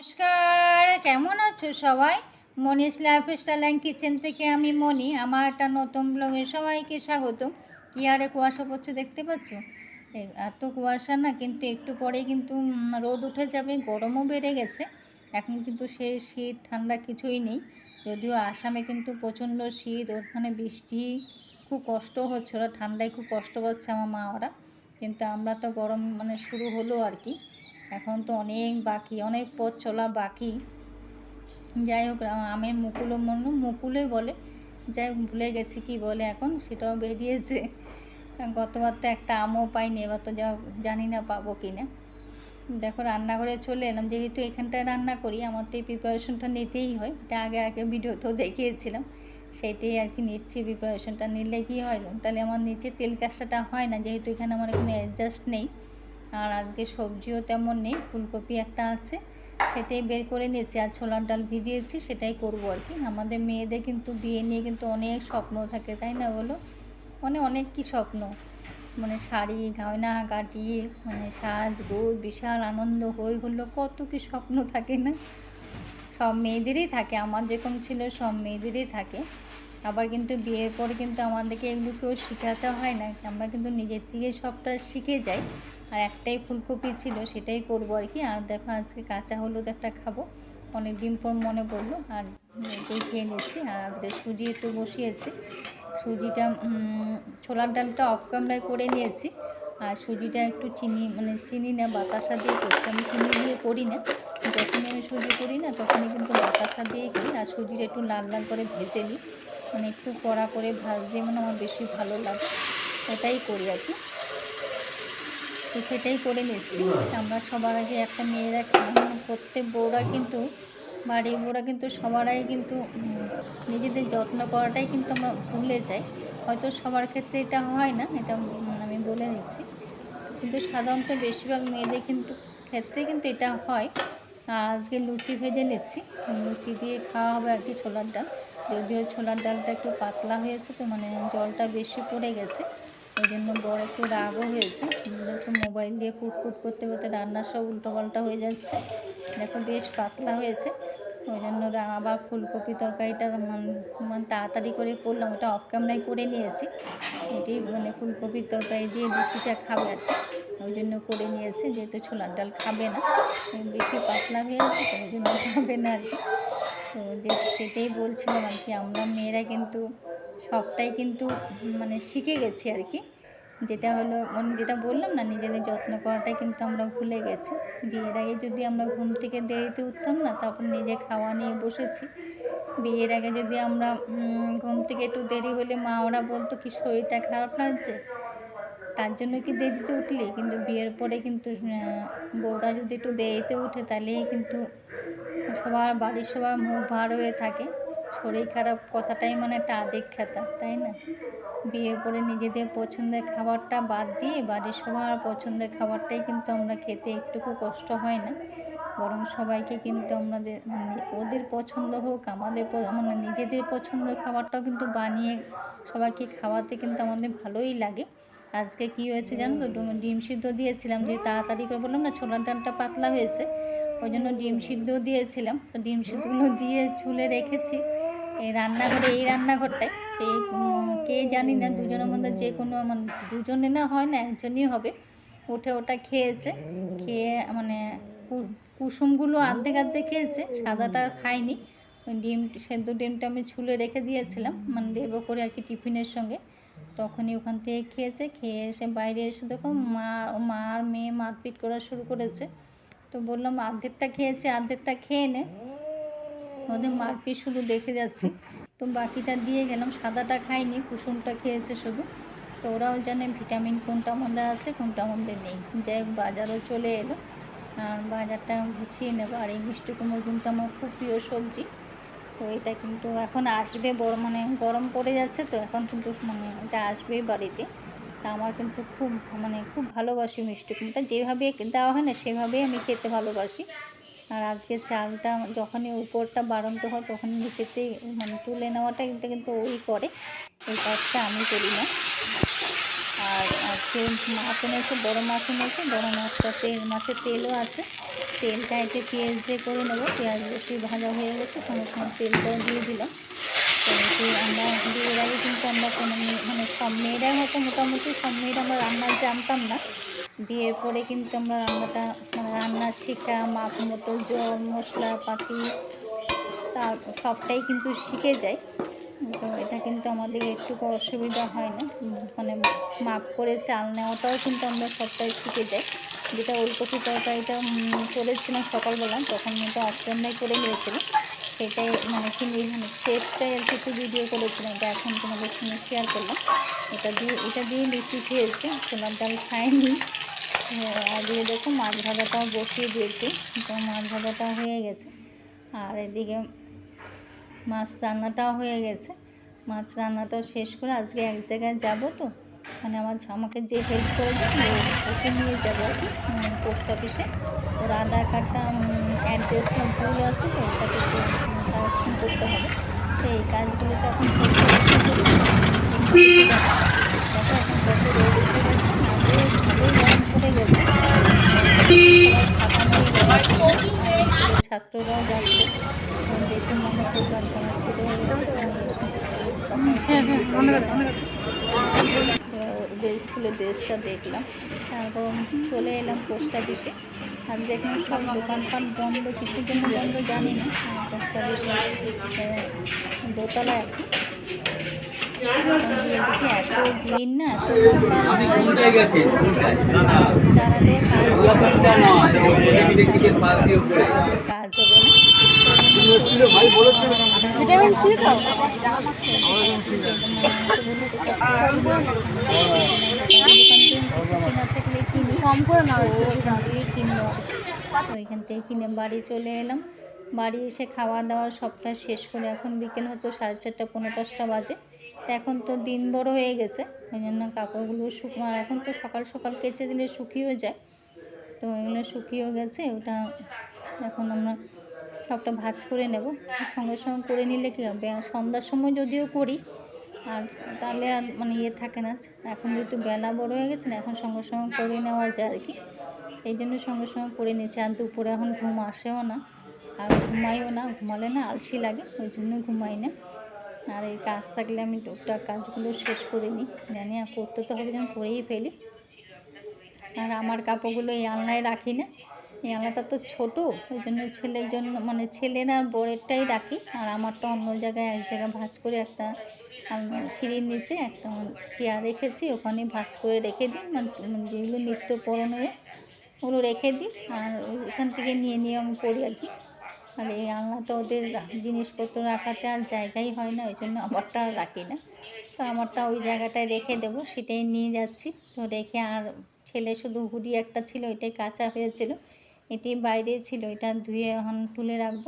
নমস্কার, কেমন আছো সবাই? মনিস লাইফস্টাইল অ্যান্ড কিচেন থেকে আমি মনি, আমার একটা নতুন ব্লগে সবাইকে স্বাগত কি আরে কুয়াশা পড়ছে দেখতে পাচ্ছ? এত কুয়াশা না, কিন্তু একটু পরেই কিন্তু রোদ উঠে যাবে, গরমও বেড়ে গেছে। এখন কিন্তু সে শীত, ঠান্ডা কিছুই নেই। যদিও আসামে কিন্তু প্রচণ্ড শীত, ওখানে বৃষ্টি, খুব কষ্ট হচ্ছে ওরা, ঠান্ডায় খুব কষ্ট পাচ্ছে আমার মা ওরা কিন্তু আমরা তো গরম মানে শুরু হলো আর কি। এখন তো অনেক বাকি, অনেক পথ চলা বাকি। যাই হোক আমের মুকুলও মনে, মুকুলে বলে, যাই ভুলে গেছি কি বলে এখন, সেটাও বেরিয়েছে। গতবার তো একটা আমও পাইনি, এবার তো যা, জানি না পাবো কি না দেখো, রান্নাঘরে চলে এলাম, যেহেতু এখানটায় রান্না করি, আমার তো এই প্রিপারেশনটা নিতেই হয়। এটা আগে আগে ভিডিওতেও দেখিয়েছিলাম সেটাই আর কি নিচ্ছি প্রিপারেশনটা নিলে কি হয়? তাহলে আমার নিচে তেল কাজটা হয় না, যেহেতু এখানে আমার কোনো অ্যাডজাস্ট নেই। আর আজকে সবজিও তেমন নেই, ফুলকপি একটা আছে, সেটাই বের করে নিয়েছি। আর ছোলার ডাল ভিজিয়েছি, সেটাই করব আর কি। আমাদের মেয়েদের কিন্তু বিয়ে নিয়ে কিন্তু অনেক স্বপ্ন থাকে, তাই না বলো? মানে অনেক কি স্বপ্ন? মানে শাড়ি, গয়না কাটি মানে সাজগোজ বিশাল আনন্দ, হই হলো কত কি স্বপ্ন থাকে না? সব মেয়েদেরই থাকে, আমার যেরকম ছিল সব মেয়েদেরই থাকে। আবার কিন্তু বিয়ের পরে কিন্তু আমাদেরকে এগুলো কেউ শেখাতে হয় না, আমরা কিন্তু নিজের থেকে সবটা শিখে যাই। আর একটাই ফুলকপি ছিল, সেটাই করব আর কি। আর দেখো আজকে কাঁচা হলুদ একটা খাব। অনেক দিন পর মনে পড়ল। আর এটাই খেয়ে নিচ্ছি। আর আজকে সুজি একটু বসিয়েছি। সুজিটা ছোলার ডালটা অফ ক্যামেরায় করে নিয়েছি। আর সুজিটা একটু চিনি মানে চিনি না, বাতাসা দিয়ে করছি। আমি চিনি দিয়ে করি না। যখনই আমি সুজি করি না, তখনই কিন্তু বাতাসা দিয়ে করি। আর সুজিটা একটু লাল লাল করে ভেজে নিই। মানে একটু কড়া করে ভাজলে মানে আমার বেশি ভালো লাগে। ওটাই করি আর কি। তো সেটাই করে নিচ্ছি। আমরা সবার আগে একটা মেয়েরা মানে প্রত্যেক বউরা কিন্তু বাড়ির বউরা কিন্তু সবার আগে কিন্তু নিজেদের যত্ন করাটাই কিন্তু আমরা ভুলে যাই। হয়তো সবার ক্ষেত্রে এটা হয় না, এটা আমি বলে নিচ্ছি। কিন্তু সাধারণত বেশিরভাগ মেয়েদের কিন্তু ক্ষেত্রে কিন্তু এটা হয়। আর আজকে লুচি ভেজে নিচ্ছি। লুচি দিয়ে খাওয়া হবে আর কি ছোলার ডাল। যদিও ছোলার ডালটা একটু পাতলা হয়েছে তো মানে জলটা বেশি পড়ে গেছে। ওই জন্য বড় একটু রাগও হয়েছে। বলেছে মোবাইল দিয়ে কুটকুট করতে করতে রান্নার সব উল্টোপাল্টা হয়ে যাচ্ছে। দেখো বেশ পাতলা হয়েছে। ওই জন্য আবার ফুলকপি তরকারিটা মান- মানে তাড়াতাড়ি করে করলাম। ওটা অফ ক্যামেরায় করে নিয়েছি। এটি মানে ফুলকপির তরকারি দিয়ে লুচিটা খাবে আর কি। ওই জন্য করে নিয়েছে। যেহেতু ছোলার ডাল খাবে না বেশি পাতলা হয়ে গেছে ওই জন্য খাবে না আর কি। তো যে সেটাই বলছিলাম আর কি, আমরা মেয়েরা কিন্তু সবটাই কিন্তু মানে শিখে গেছি আর কি। যেটা হলো মানে যেটা বললাম না, নিজেদের যত্ন করাটাই কিন্তু আমরা ভুলে গেছি। বিয়ের আগে যদি আমরা ঘুম থেকে দেরিতে উঠতাম না, তারপর নিজে খাওয়া নিয়ে বসেছি। বিয়ের আগে যদি আমরা ঘুম থেকে একটু দেরি হলে মা ওরা বলতো, কি শরীরটা খারাপ লাগছে? তার জন্য কি দেরিতে উঠলি? কিন্তু বিয়ের পরে কিন্তু বউরা যদি একটু দেরিতে উঠে, তাহলেই কিন্তু সবার বাড়ির সবার মুখ ভার হয়ে থাকে। শরীর খারাপ কথাটাই মানে একটা আদিক খেতা, তাই না? বিয়ে করে নিজেদের পছন্দের খাবারটা বাদ দিয়ে বাড়ির সবার পছন্দের খাবারটাই কিন্তু আমরা খেতে একটুকু কষ্ট হয় না। বরং সবাইকে কিন্তু আমাদের মানে ওদের পছন্দ হোক, আমাদের মানে নিজেদের পছন্দের খাবারটাও কিন্তু বানিয়ে সবাইকে খাওয়াতে কিন্তু আমাদের ভালোই লাগে। আজকে কি হয়েছে জানো তো? ডিম সিদ্ধ দিয়েছিলাম, যে তাড়াতাড়ি করে বললাম না, ছোলার ডালটা পাতলা হয়েছে, ওই জন্য ডিম সিদ্ধ দিয়েছিলাম। তো ডিম সিদ্ধগুলো দিয়ে চুলে রেখেছি। এই রান্নাঘরে, এই রান্নাঘরটায় এই কে জানি না, দুজনের মধ্যে যে কোনো আমার দুজনে না হয় না, একজনই হবে। উঠে ওটা খেয়েছে। খেয়ে মানে কুসুমগুলো আর্ধেক আর্ধেক খেয়েছে, সাদাটা খায়নি। ওই ডিম, সেদ্ধ ডিমটা আমি ছুলে রেখে দিয়েছিলাম মানে দেবো করে আর কি টিফিনের সঙ্গে। তখনই ওখান থেকে খেয়েছে, খেয়ে এসে বাইরে এসে দেখো মা মা আর মেয়ে মারপিট করা শুরু করেছে। তো বললাম অর্ধেকটা খেয়েছে অর্ধেকটা খেয়ে নে। ওদের মারপিট শুধু দেখে যাচ্ছি। তো বাকিটা দিয়ে গেলাম, সাদাটা খাইনি, কুসুমটা খেয়েছে শুধু। তো ওরাও জানে ভিটামিন কোনটা মধ্যে আছে, কোনটা মধ্যে নেই। যাই হোক, বাজারও চলে এলো। আর বাজারটা গুছিয়ে নেব। আর এই মিষ্টি কুমড়ো কিন্তু আমার খুব প্রিয় সবজি। তো এটা কিন্তু এখন আসবে, বড় মানে গরম পড়ে যাচ্ছে তো, এখন কিন্তু মানে এটা আসবেই বাড়িতে। তা আমার কিন্তু খুব মানে খুব ভালোবাসি মিষ্টি কুমড়োটা। যেভাবে দেওয়া হয় না, সেভাবেই আমি খেতে ভালোবাসি। আর আজকে চালটা যখনই উপরটা বাড়ন্ত হয় তখন নিচেতে মানে তুলে নেওয়াটা কিন্তু কিন্তু ওই করে। এই কাজটা আমি করি না। আর আজকে মাছ এনেছে, বড়ো মাছ এনেছে, বড়ো মাছটা তেল, মাছের তেলও আছে। তেলটা এতে পেঁয়াজ দিয়ে করে নেব। পেঁয়াজ বেশি ভাজা হয়ে গেছে, সঙ্গে সঙ্গে তেলটাও দিয়ে দিলাম। তো আমরা বিয়ের আগে কিন্তু আমরা কোনো মানে সব মেয়েরাই হয়তো মোটামুটি সব মেয়েরা আমরা রান্না জানতাম না। বিয়ের পরে কিন্তু আমরা রান্নাটা মানে রান্না শেখা, মাপ মতো জল মশলা পাতি তার সবটাই কিন্তু শিখে যায় তো এটা কিন্তু আমাদের একটু অসুবিধা হয় না। মানে মাপ করে চাল নেওয়াটাও কিন্তু আমরা সবটাই শিখে যাই। যেটা ওলকপি তরকারিটা করেছিলাম সকালবেলা, তখন এটা অফলাইনটাই করে নিয়েছিলাম। সেটাই মানে কি মানে শেষটাই আর কি একটু ভিডিও করেছিলাম এটা এখন তোমাদের সঙ্গে শেয়ার করলাম। এটা দিয়ে এটা দিয়ে লুচি খেয়েছে ছোলার ডাল খায়নি হ্যাঁ, আর দিয়ে দেখো মাছ ভাজাটাও বসিয়ে দিয়েছি তো মাছ ভাজাটাও হয়ে গেছে। আর এদিকে মাছ রান্নাটাও হয়ে গেছে। মাছ রান্নাটাও শেষ করে আজকে এক জায়গায় যাব তো মানে আমার আমাকে যে হেল্প করে দেবে ওকে নিয়ে যাব আর কি পোস্ট অফিসে ওর আধার কার্ডটা অ্যাড্রেসটা ভুল আছে তো ওটাকে একটু কারেকশন করতে হবে। তো এই কাজগুলো তো এখন দেখো এখন কত রোদ উঠে গেছে বেশ ভালোই গরম পড়ে গেছে। ছাত্ররাও যাচ্ছে। তো দেখুন মনে প্রোগ্রাম করা। ছিল ওদের স্কুলের ড্রেসটা দেখলাম। তারপর চলে এলাম পোস্ট অফিসে। আর দেখলাম সব দোকান দোকানপাট বন্ধ, কিসের জন্য বন্ধ জানি না। পোস্ট দোতলা আর কি। দেখি এত না লাইন কাজ হবে তো কম করে না ওইখান থেকে কিনলো। ওইখান থেকে কিনে বাড়ি চলে এলাম। বাড়ি এসে খাওয়া দাওয়া সবটা শেষ করে এখন বিকেল হতো সাড়ে চারটা পনেরো পাঁচটা বাজে। তো এখন তো দিন বড় হয়ে গেছে। ওই জন্য কাপড়গুলো শুকনো। আর এখন তো সকাল সকাল কেচে দিলে শুকিয়েও যায়। তো এগুলো শুকিয়েও গেছে। ওটা এখন আমরা সবটা ভাজ করে নেব। সঙ্গে সঙ্গে করে নিলে কী হবে? সন্ধ্যার সময় যদিও করি আর তাহলে আর মানে ইয়ে থাকে না। এখন যেহেতু বেলা বড় হয়ে গেছে না, এখন সঙ্গে সঙ্গে করে নেওয়া যায় আর কি। এই জন্য সঙ্গে সঙ্গে করে নিচ্ছি আর দুপুরে এখন ঘুম আসেও না, আর ঘুমাইও না, ঘুমালে না আলসি লাগে, ওই জন্য ঘুমাই না। আর এই কাজ থাকলে আমি টুকটাক কাজগুলো শেষ করে নিই। জানি আর করতে তো হবে যেন করেই ফেলি। আর আমার কাপড়গুলো এই আলনায় রাখি না। এই আলনাটা তো ছোটো, ওই জন্য ছেলের জন্য মানে ছেলের আর বরেরটাই রাখি। আর আমারটা অন্য জায়গায় এক জায়গায় ভাঁজ করে একটা সিঁড়ির নিচে একটা চেয়ার রেখেছি, ওখানে ভাঁজ করে রেখে দিন মানে যেগুলো নিত্য পরণীয় ওগুলো রেখে দিই, আর ওখান থেকে নিয়ে নিয়ে আমি পড়ি আর কি। আর এই আলনাটা ওদের জিনিসপত্র রাখাতে আর জায়গাই হয় না, ওই জন্য আমারটা আর রাখি না। তো আমারটা ওই জায়গাটায় রেখে দেবো, সেটাই নিয়ে যাচ্ছি। তো রেখে আর ছেলে শুধু হুডি একটা ছিল এটাই কাঁচা হয়েছিল, এটি বাইরে ছিল এটা ধুয়ে এখন তুলে রাখব।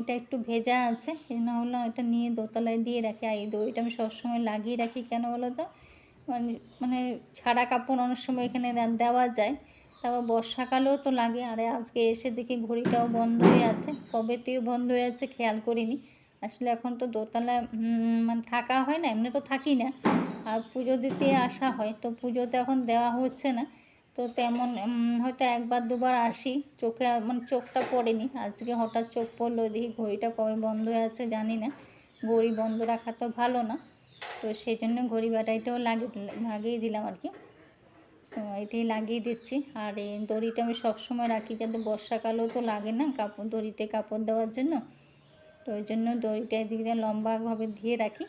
এটা একটু ভেজা আছে জন্য হলো এটা নিয়ে দোতলায় দিয়ে রাখি। আর এই দড়িটা আমি সবসময় লাগিয়ে রাখি, কেন বলো তো? মানে মানে ছাড়া কাপড় অনেক সময় এখানে দেওয়া যায়, তারপর বর্ষাকালেও তো লাগে। আরে আজকে এসে দেখি ঘড়িটাও বন্ধ হয়ে আছে, কবে থেকে বন্ধ হয়ে আছে খেয়াল করিনি। আসলে এখন তো দোতলায় মানে থাকা হয় না, এমনি তো থাকি না। আর পুজো দিতে আসা হয়, তো পুজোতে এখন দেওয়া হচ্ছে না। তো তেমন হয়তো একবার দুবার আসি। চোখে মানে চোখটা পড়েনি। আজকে হঠাৎ চোখ পড়ল, দেখি ঘড়িটা কবে বন্ধ হয়ে আছে জানি না। ঘড়ি বন্ধ রাখা তো ভালো না। তো সেই জন্য ঘড়ি ব্যাটারিটাও লাগিয়ে লাগিয়ে দিলাম আর কি। তো এটাই লাগিয়ে দিচ্ছি। আর এই দড়িটা আমি সবসময় রাখি যাতে বর্ষাকালেও তো লাগে না কাপড়, দড়িতে কাপড় দেওয়ার জন্য। তো ওই জন্য দড়িটা এদিকে লম্বাভাবে দিয়ে রাখি।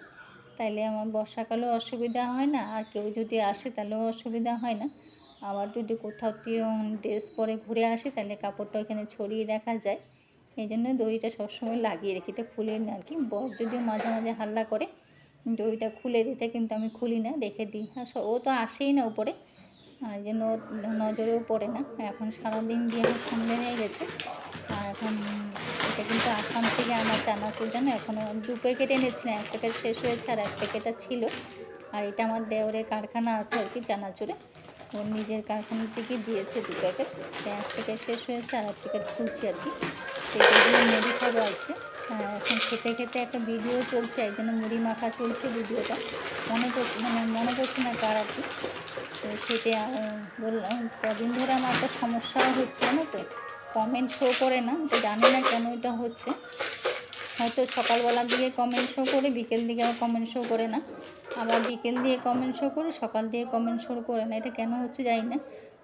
তাইলে আমার বর্ষাকালেও অসুবিধা হয় না। আর কেউ যদি আসে তাহলেও অসুবিধা হয় না। আবার যদি কোথাও ড্রেস পরে ঘুরে আসি, তাহলে কাপড়টা এখানে ছড়িয়ে রাখা যায়। এই জন্য দড়িটা সবসময় লাগিয়ে রেখে। এটা খুলে না আর কি। বর যদিও মাঝে মাঝে হাল্লা করে, দড়িটা খুলে দিতে কিন্তু আমি খুলি না, রেখে দিই। আর ও তো আসেই না উপরে। আর ওর নজরেও পড়ে না। এখন সারাদিন দিয়ে আমার সন্ধে হয়ে গেছে। আর এখন এটা কিন্তু আসাম থেকে আমার চানাচুর জানো এখনও দু প্যাকেট এনেছিলাম এক প্যাকেট শেষ হয়েছে আর এক প্যাকেট ছিল। আর এটা আমার দেওরের কারখানা আছে আর কি, চানাচুরে। ওর নিজের কারখানা থেকে দিয়েছে দু প্যাকেট। এক প্যাকেট শেষ হয়েছে আর এক প্যাকেট খুলছি আর কি। তো মুড়ি খাব আজকে। এখন খেতে খেতে একটা ভিডিও চলছে একজন্য মুড়ি মাখা চলছে ভিডিওটা। মনে করছে মানে মনে করছে না কার আর কি। তো আহ, বললাম কদিন ধরে আমার একটা সমস্যাও হচ্ছে না তো? কমেন্ট শো করে না তো জানি না কেন এটা হচ্ছে। হয়তো সকালবেলার দিকে কমেন্ট শো করে বিকেল দিকে আবার কমেন্ট শো করে না। আবার বিকেল দিয়ে কমেন্ট শো করে, সকাল দিয়ে কমেন্ট শো করে না। এটা কেন হচ্ছে জানি না।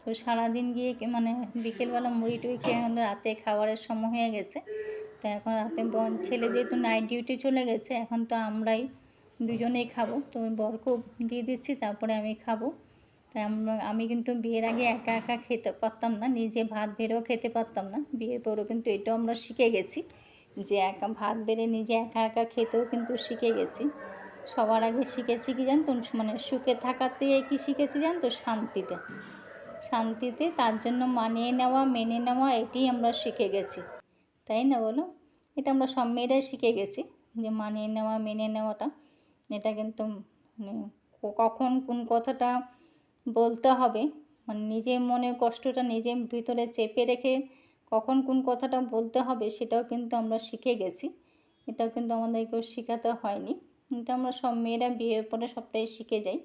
তো সারাদিন গিয়ে মানে বিকেলবেলা মুড়ি টুড়ি খেয়ে রাতে খাবারের সময় হয়ে গেছে। তো এখন রাতে বোন ছেলে যেহেতু নাইট ডিউটি চলে গেছে। এখন তো আমরাই দুজনেই খাব। তো ওই বরকেও দিয়ে দিচ্ছি, তারপরে আমি খাব। তাই আমরা আমি কিন্তু বিয়ের আগে একা একা খেতে পারতাম না। নিজে ভাত বেরেও খেতে পারতাম না। বিয়ের পরেও কিন্তু এটাও আমরা শিখে গেছি যে একা ভাত বেড়ে নিজে একা একা খেতেও কিন্তু শিখে গেছি। সবার আগে শিখেছি কি জানতো মানে সুখে থাকাতে কি শিখেছি জানতো শান্তিতে। শান্তিতে তার জন্য মানিয়ে নেওয়া, মেনে নেওয়া এটাই আমরা শিখে গেছি। তাই না বলো? এটা আমরা সব মেয়েরাই শিখে গেছি যে মানিয়ে নেওয়া, মেনে নেওয়াটা। এটা কিন্তু মানে কখন কোন কথাটা বলতে হবে মানে নিজের মনের কষ্টটা নিজের ভিতরে চেপে রেখে কখন কোন কথাটা বলতে হবে সেটাও কিন্তু আমরা শিখে গেছি। এটাও কিন্তু আমাদেরকেও শেখাতে হয়নি। কিন্তু আমরা সব মেয়েরা বিয়ের পরে সবটাই শিখে যাই।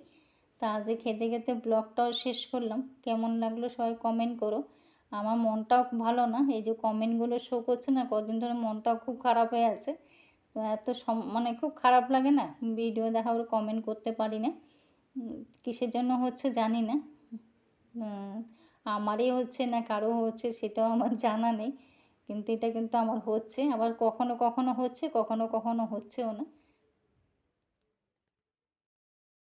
তা আজ এই খেতে খেতে ব্লগটাও শেষ করলাম। কেমন লাগল সবাই কমেন্ট করো। আমার মনটাও ভালো না, এই যে কমেন্টগুলো শো করছে না, কদিন ধরে মনটাও খুব খারাপ হয়ে আছে। এত সম- মানে খুব খারাপ লাগে না ভিডিও দেখা পরে কমেন্ট করতে পারি না। কিসের জন্য হচ্ছে জানি না। আমারই হচ্ছে না, কারও হচ্ছে সেটাও আমার জানা নেই। কিন্তু এটা কিন্তু আমার হচ্ছে, আবার কখনো কখনো হচ্ছে, কখনো কখনো হচ্ছেও না।